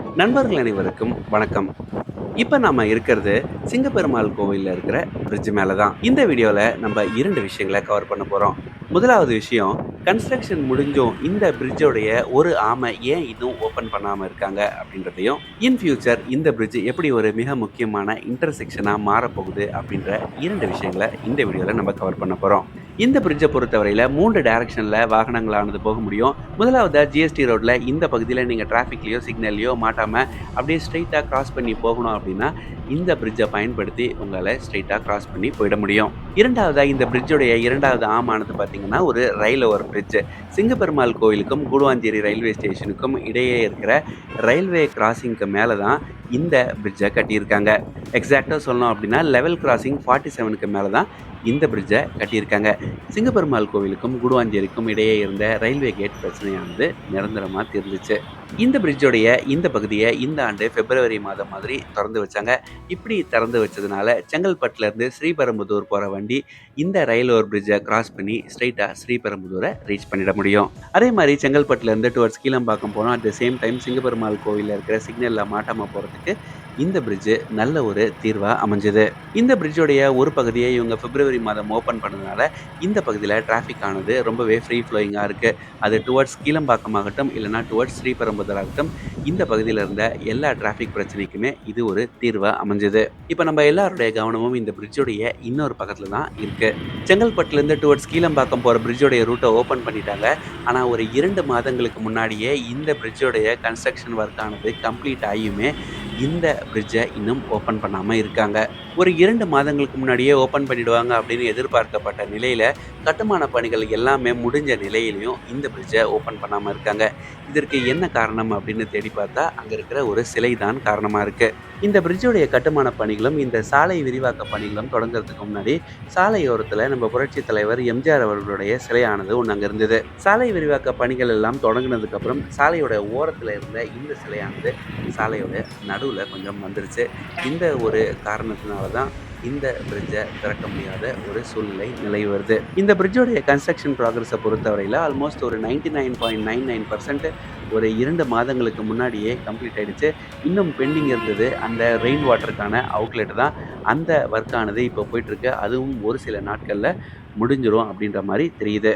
நண்பர்கள் அனைவருக்கும் வணக்கம். இப்போ நாம இருக்கிறது சிங்கப்பெருமாள் கோவிலில் இருக்கிற பிரிட்ஜ் மேலே தான் இந்த வீடியோவில் நம்ம இரண்டு விஷயங்களை கவர் பண்ண போகிறோம் முதலாவது விஷயம் கன்ஸ்ட்ரக்ஷன் முடிஞ்சும் இந்த பிரிட்ஜோடைய ஒரு ஆமை ஏன் இன்னும் ஓப்பன் பண்ணாமல் இருக்காங்க அப்படின்றதையும் இன் ஃபியூச்சர் இந்த பிரிட்ஜ் எப்படி ஒரு மிக முக்கியமான இன்டர்செக்ஷனாக மாறப்போகுது அப்படின்ற இரண்டு விஷயங்களை இந்த வீடியோவில் நம்ம கவர் பண்ண போகிறோம் இந்த பிரிட்ஜை பொறுத்தவரையில் மூன்று டைரக்ஷனில் வாகனங்களானது போக முடியும். முதலாவது ஜிஎஸ்டி ரோட்டில் இந்த பகுதியில் நீங்கள் டிராஃபிக்லேயோ சிக்னல்லையோ மாட்டாமல் அப்படியே ஸ்ட்ரைட்டாக கிராஸ் பண்ணி போகணும் அப்படின்னா இந்த பிரிட்ஜை பயன்படுத்தி உங்களால் ஸ்ட்ரைட்டாக கிராஸ் பண்ணி போயிட முடியும். இரண்டாவதாக இந்த பிரிட்ஜுடைய இரண்டாவது ஆமானது பார்த்தீங்கன்னா ஒரு ரயில் ஓவர் பிரிட்ஜ் சிங்கப்பெருமாள் கோயிலுக்கும் கூடுவாஞ்சேரி ரயில்வே ஸ்டேஷனுக்கும் இடையே இருக்கிற ரயில்வே கிராசிங்க்கு மேலே தான் இந்த பிரிட்ஜை கட்டியிருக்காங்க. எக்ஸாக்டாக சொல்லணும் அப்படின்னா லெவல் கிராசிங் ஃபார்ட்டி செவனுக்கு மேலே தான் இந்த பிரிட்ஜை கட்டியிருக்காங்க. சிங்கப்பெருமாள் கோவிலுக்கும் குடுவாஞ்சேரிக்கும் இடையே இருந்த ரயில்வே கேட் பிரச்சனையானது நிரந்தரமாக தீர்ந்துச்சு. இந்த பிரிட்ஜோடைய இந்த பகுதியை இந்த ஆண்டு பிப்ரவரி மாதம் மாதிரி திறந்து வச்சாங்க. இப்படி திறந்து வச்சதுனால செங்கல்பட்டுலேருந்து ஸ்ரீபெரும்புதூர் போகிற வண்டி இந்த ரயில் ஓவர் பிரிட்ஜை கிராஸ் பண்ணி ஸ்ட்ரைட்டாக ஸ்ரீபெரும்புதூரை ரீச் பண்ணிட முடியும். அதே மாதிரி செங்கல்பட்டுலேருந்து டுவர்ட்ஸ் கீழம்பாக்கம் போனோம் at the same time Singaperumal கோவிலில் இருக்கிற சிக்னலில் மாட்டாமல் போகிறதுக்கு இந்த பிரிட்ஜு நல்ல ஒரு தீர்வாக அமைஞ்சது. இந்த பிரிட்ஜோடைய ஒரு பகுதியை இவங்க பிப்ரவரி மாதம் ஓப்பன் பண்ணதுனால இந்த பகுதியில் டிராஃபிக் ஆனது ரொம்பவே ஃப்ரீ ஃப்ளோயிங்காக இருக்குது அது டுவர்ட்ஸ் கீழம்பாக்கம் ஆகட்டும் இல்லைனா டுவர்ட்ஸ் ஸ்ரீபெரும்புதூர் ஆகட்டும் இந்த பகுதியில் இருந்த எல்லா டிராஃபிக் பிரச்சனைக்குமே இது ஒரு தீர்வாக அமைஞ்சது இப்போ நம்ம எல்லாருடைய கவனமும் இந்த பிரிட்ஜோடைய இன்னொரு பக்கத்தில் தான் இருக்குது செங்கல்பட்டுலேருந்து டுவர்ட்ஸ் கீழம்பாக்கம் போகிற பிரிட்ஜோடைய ரூட்டை ஓப்பன் பண்ணிட்டாங்க ஆனால் ஒரு இரண்டு மாதங்களுக்கு முன்னாடியே இந்த பிரிட்ஜோடைய கன்ஸ்ட்ரக்ஷன் ஒர்க் ஆனது கம்ப்ளீட் ஆகியுமே இந்த பிரிட்ஜை இன்னும் ஓப்பன் பண்ணாமல் இருக்காங்க. ஒரு இரண்டு மாதங்களுக்கு முன்னாடியே ஓப்பன் பண்ணிடுவாங்க அப்படின்னு எதிர்பார்க்கப்பட்ட நிலையில் கட்டுமான பணிகள் எல்லாமே முடிஞ்ச நிலையிலையும் இந்த பிரிட்ஜை ஓப்பன் பண்ணாமல் இருக்காங்க. இதற்கு என்ன காரணம் அப்படின்னு தேடி பார்த்தா அங்கே இருக்கிற ஒரு சிலை தான் காரணமாக இருக்குது இந்த பிரிட்ஜுடைய கட்டுமான பணிகளும் இந்த சாலை விரிவாக்க பணிகளும் தொடங்குறதுக்கு முன்னாடி சாலையோரத்தில் நம்ம புரட்சி தலைவர் எம்ஜிஆர் அவர்களுடைய சிலையானது ஒன்று அங்கே இருந்தது. சாலை விரிவாக்க பணிகள் எல்லாம் தொடங்கினதுக்கப்புறம் சாலையோட ஓரத்தில் இருந்த இந்த சிலையானது சாலையோட நடுவில் கொஞ்சம் வந்துருச்சு. இந்த ஒரு காரணத்தினால தான் இந்த பிரிட்ஜை திறக்க முடியாத ஒரு சூழ்நிலை நிலை வருது. இந்த பிரிட்ஜோடைய கன்ஸ்ட்ரக்ஷன் ப்ராக்ரஸை பொறுத்தவரையில் ஆல்மோஸ்ட் ஒரு ninety nine point nine nine percent ஒரு இரண்டு மாதங்களுக்கு முன்னாடியே கம்ப்ளீட் ஆகிடுச்சு இன்னும் பெண்டிங் இருந்தது அந்த ரெயின் வாட்டருக்கான அவுட்லெட் தான். அந்த ஒர்க்கானது இப்போ போயிட்டுருக்கு அதுவும் ஒரு சில நாட்களில் முடிஞ்சிடும் அப்படின்ற மாதிரி தெரியுது.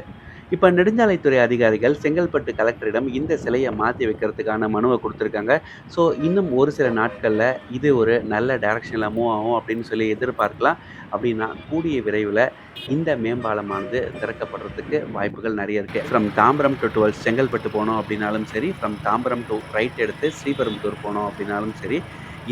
இப்போ நெடுஞ்சாலைத்துறை அதிகாரிகள் செங்கல்பட்டு கலெக்டரிடம் இந்த சிலையை மாற்றி வைக்கிறதுக்கான மனுவை கொடுத்துருக்காங்க. ஸோ இன்னும் ஒரு சில நாட்களில் இது ஒரு நல்ல டைரக்ஷனில் மூவ் ஆகும் அப்படின்னு சொல்லி எதிர்பார்க்கலாம். அப்படின்னா கூடிய விரைவில் இந்த மேம்பாலமானது திறக்கப்படுறதுக்கு வாய்ப்புகள் நிறைய இருக்குது ஃப்ரம் தாம்பரம் டு டுவெல்ஸ் செங்கல்பட்டு போனோம் அப்படின்னாலும் சரி ஃப்ரம் தாம்பரம் டு ரைட் எடுத்து ஸ்ரீபெரும்புத்தூர் போனோம் அப்படின்னாலும் சரி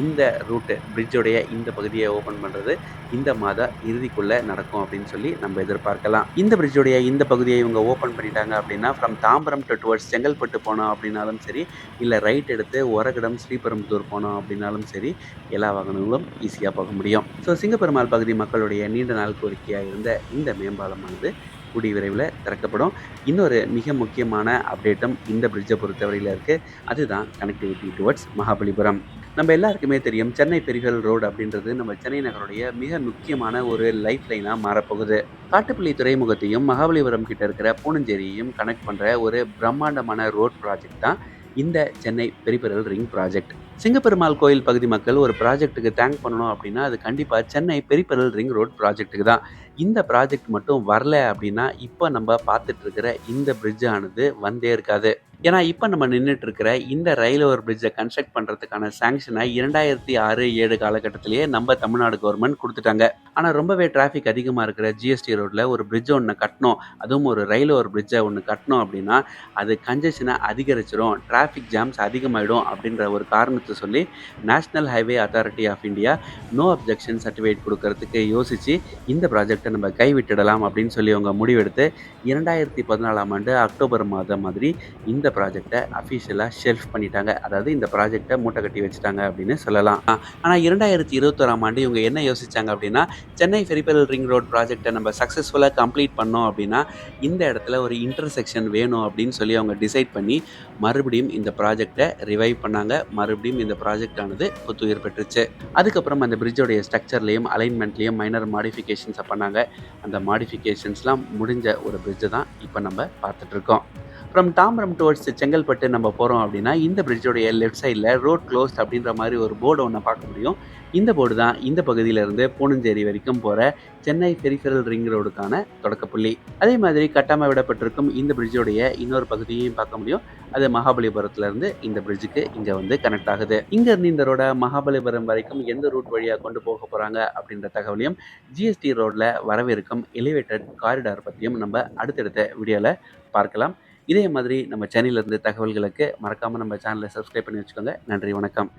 இந்த ரூட்டு பிரிட்ஜுடைய இந்த பகுதியை ஓப்பன் பண்ணுறது இந்த மாத இறுதிக்குள்ளே நடக்கும் அப்படின்னு சொல்லி நம்ம எதிர்பார்க்கலாம். இந்த பிரிட்ஜுடைய இந்த பகுதியை இவங்க ஓப்பன் பண்ணிட்டாங்க அப்படின்னா from Tambaram to towards Chengalpattu போனோம் அப்படின்னாலும் சரி இல்லை ரைட் எடுத்து ஒரகடம் ஸ்ரீபெரும்புத்தூர் போனோம் அப்படின்னாலும் சரி எல்லா வாகனங்களும் ஈஸியாக போக முடியும். ஸோ சிங்கப்பெருமாள் பகுதி மக்களுடைய நீண்ட நாள் கோரிக்கையாக இருந்த இந்த மேம்பாலமானது கூடிய விரைவில் திறக்கப்படும். இன்னொரு மிக முக்கியமான அப்டேட்டும் இந்த பிரிட்ஜை பொறுத்தவரையில் இருக்குது அதுதான் கனெக்டிவிட்டி டுவர்ட்ஸ் மகாபலிபுரம். நம்ம எல்லாருக்குமே தெரியும் சென்னை பெரிகல் ரோடு அப்படின்றது நம்ம சென்னை நகருடைய மிக முக்கியமான ஒரு லைஃப் லைனாக மாறப்போகுது. காட்டுப்பள்ளி துறைமுகத்தையும் மகாபலிபுரம் கிட்ட இருக்கிற பூனஞ்சேரியையும் கனெக்ட் பண்ணுற ஒரு பிரம்மாண்டமான ரோட் ப்ராஜெக்ட் தான் இந்த Chennai peripheral ring project Singaperumal கோயில் பகுதி மக்கள் ஒரு ப்ராஜெக்ட்டுக்கு தேங்க் பண்ணணும் அப்படின்னா அது கண்டிப்பாக சென்னை பெரிப்பரல் ரிங் ரோட் ப்ராஜெக்ட்டுக்கு தான். இந்த ப்ராஜெக்ட் மட்டும் வரல அப்படின்னா இப்போ நம்ம பார்த்துட்டு இருக்கிற இந்த பிரிட்ஜ் ஆனது வந்தே இருக்காது. ஏன்னா இப்போ நம்ம நின்றுட்டு இருக்கிற இந்த ரயில் ஓவர் பிரிட்ஜை கன்ஸ்ட்ரக்ட் பண்ணுறதுக்கான சாங்ஷனை இரண்டாயிரத்தி ஆறு ஏழு காலகட்டத்திலேயே நம்ம தமிழ்நாடு கவர்மெண்ட் கொடுத்துட்டாங்க. ஆனால் ரொம்பவே டிராஃபிக் அதிகமாக இருக்கிற ஜிஎஸ்டி ரோட்டில் ஒரு பிரிட்ஜ் ஒன்று கட்டணும். அதுவும் ஒரு ரயில் ஓவர் பிரிட்ஜை ஒன்று கட்டணும் அப்படின்னா அது கன்ஜெஷனை அதிகரிச்சிடும் டிராஃபிக் ஜாம்ஸ் அதிகமாகிடும் அப்படின்ற ஒரு காரணத்தை சொல்லி national highway authority of India no objection certificate கொடுக்கறதுக்கு யோசித்து இந்த ப்ராஜெக்டை நம்ம கைவிட்டுடலாம் அப்படின்னு சொல்லி அவங்க முடிவெடுத்து இரண்டாயிரத்தி பதினாலாம் ஆண்டு அக்டோபர் மாதம் மாதிரி இந்த ப்ராஜெக்டை அஃபிஷியலாக ஷெல்ஃப் பண்ணிட்டாங்க. அதாவது இந்த ப்ராஜெக்டை மூட்டை கட்டி வச்சுட்டாங்க அப்படின்னு சொல்லலாம். ஆனால் இரண்டாயிரத்தி இருபத்தோராம் ஆண்டு இவங்க என்ன யோசிச்சாங்க அப்படின்னா சென்னை ஃபெரிபெரல் ரிங் ரோட் ப்ராஜெக்டை நம்ம சக்ஸஸ்ஃபுல்லாக கம்ப்ளீட் பண்ணோம் அப்படின்னா இந்த இடத்துல ஒரு இன்டர்செக்ஷன் வேணும் அப்படின்னு சொல்லி அவங்க டிசைட் பண்ணி மறுபடியும் இந்த ப்ராஜெக்டை ரிவைவ் பண்ணாங்க. மறுபடியும் இந்த ப்ராஜெக்ட் ஆனது புத்துயிர் பெற்றுச்சு. அதுக்கப்புறம் அந்த பிரிட்ஜோடைய ஸ்ட்ரக்சர்லேயும் அலைன்மெண்ட்லேயும் மைனர் மாடிஃபிகேஷன்ஸை பண்ணாங்க அந்த மாடிஃபிகேஷன்ஸ்லாம் முடிஞ்ச ஒரு பிரிட்ஜை தான் இப்போ நம்ம பார்த்துட்ருக்கோம் ஃப்ரம் தாம்பரம் டுவர்ட்ஸ் செங்கல்பட்டு நம்ம போகிறோம் அப்படின்னா இந்த பிரிட்ஜோடைய லெஃப்ட் சைடில் ரோட் க்ளோஸ்ட் அப்படின்ற மாதிரி ஒரு போர்டு ஒன்று பார்க்க முடியும். இந்த போர்டு தான் இந்த பகுதியிலேருந்து பூனஞ்சேரி வரைக்கும் போகிற சென்னை பெரிஃபெரல் ரிங் ரோடுக்கான தொடக்கப்புள்ளி அதே மாதிரி கட்டாமல் விடப்பட்டிருக்கும் இந்த பிரிட்ஜோடைய இன்னொரு பகுதியையும் பார்க்க முடியும். அது மகாபலிபுரத்துலேருந்து இந்த பிரிட்ஜுக்கு இங்கே வந்து கனெக்ட் ஆகுது. இங்கேருந்து இந்த ரோட மகாபலிபுரம் வரைக்கும் எந்த ரூட் வழியாக கொண்டு போக போகிறாங்க அப்படின்ற தகவலையும் ஜிஎஸ்டி ரோட்டில் வரவிருக்கும் எலிவேட்டட் காரிடார் பற்றியும் நம்ம அடுத்தடுத்த வீடியோவில் பார்க்கலாம். இதே மாதிரி நம்ம சேனல்ல இருந்த தகவல்களுக்கு மறக்காமல் நம்ம சேனலை சப்ஸ்கிரைப் பண்ணி வச்சுக்கோங்க. நன்றி வணக்கம்.